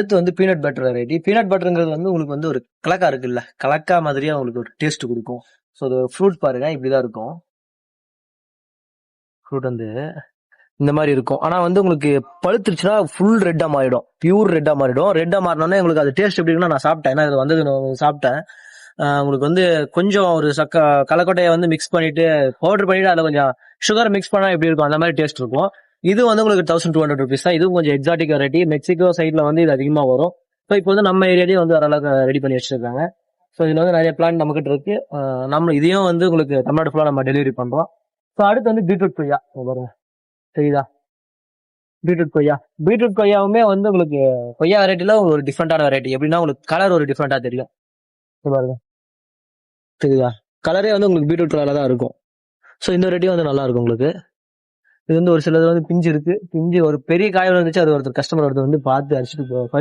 அடுத்து வந்து peanut butter variety peanut பட்டருங்கிறது வந்து உங்களுக்கு வந்து ஒரு கலக்கா இருக்குல்ல? கலக்கா மாதிரியே உங்களுக்கு ஒரு டேஸ்ட் கொடுக்கும். ஸோ அது ஃப்ரூட் பாருங்க இப்படிதான் இருக்கும். ஃப்ரூட் வந்து இந்த மாதிரி இருக்கும். ஆனா வந்து உங்களுக்கு பழுத்துருச்சுன்னா ஃபுல் ரெட்டா மாறிடும். பியூர் ரெட்டா மாறிடும். ரெட்டா மாறினோடனே உங்களுக்கு அது டேஸ்ட் எப்படி இருக்குன்னா நான் சாப்பிட்டேன். ஏன்னா இது வந்தது நான் சாப்பிட்டேன். உங்களுக்கு வந்து கொஞ்சம் ஒரு சக்க கலக்கொட்டையை வந்து மிக்ஸ் பண்ணிட்டு பவுடர் பண்ணிட்டு அதில் கொஞ்சம் சுகர் மிக்ஸ் பண்ணா எப்படி இருக்கும்? அந்த மாதிரி டேஸ்ட் இருக்கும். இது வந்து உங்களுக்கு தௌசண்ட் டூ ஹண்ட்ரட் ருபீஸ் தான். இதுவும் கொஞ்சம் எக்ஸாட்டிக் வெரைட்டி மெக்சிகோ சைட்ல வந்து இது அதிகமாக வரும். ஸோ இப்போ வந்து நம்ம ஏரியாலேயே வந்து ஓரளவுக்கு ரெடி பண்ணி வச்சிருக்காங்க. ஸோ இதில் வந்து நிறைய பிளான் நம்மகிட்ட இருக்கு. நம்ம இதையும் வந்து உங்களுக்கு தமிழ்நாடு ஃபுல்லாக நம்ம டெலிவரி பண்ணுறோம் ஸோ அடுத்து வந்து பீட்ரூட் கொய்யா. பாருங்க. தெரியுதா? பீட்ரூட் கொய்யா. பீட்ரூட் கொய்யாவுமே வந்து உங்களுக்கு கொய்யா வெரைட்டில ஒரு டிஃப்ரெண்டான வெரைட்டி எப்படின்னா உங்களுக்கு கலர் ஒரு டிஃப்ரெண்டாக தெரியும். பாருங்க. தெரியுதா? கலரே வந்து உங்களுக்கு பீட்ரூட் கலர்ல தான் இருக்கும். ஸோ இந்த வெரைட்டியும் வந்து நல்லா இருக்கும் உங்களுக்கு. இது வந்து ஒரு சிலது வந்து பிஞ்சு இருக்கு. பிஞ்சு ஒரு பெரிய காய் வந்துச்சு அது ஒருத்தர் கஸ்டமர் ஒருத்தர் வந்து பார்த்து அடிச்சுட்டு பறிச்சு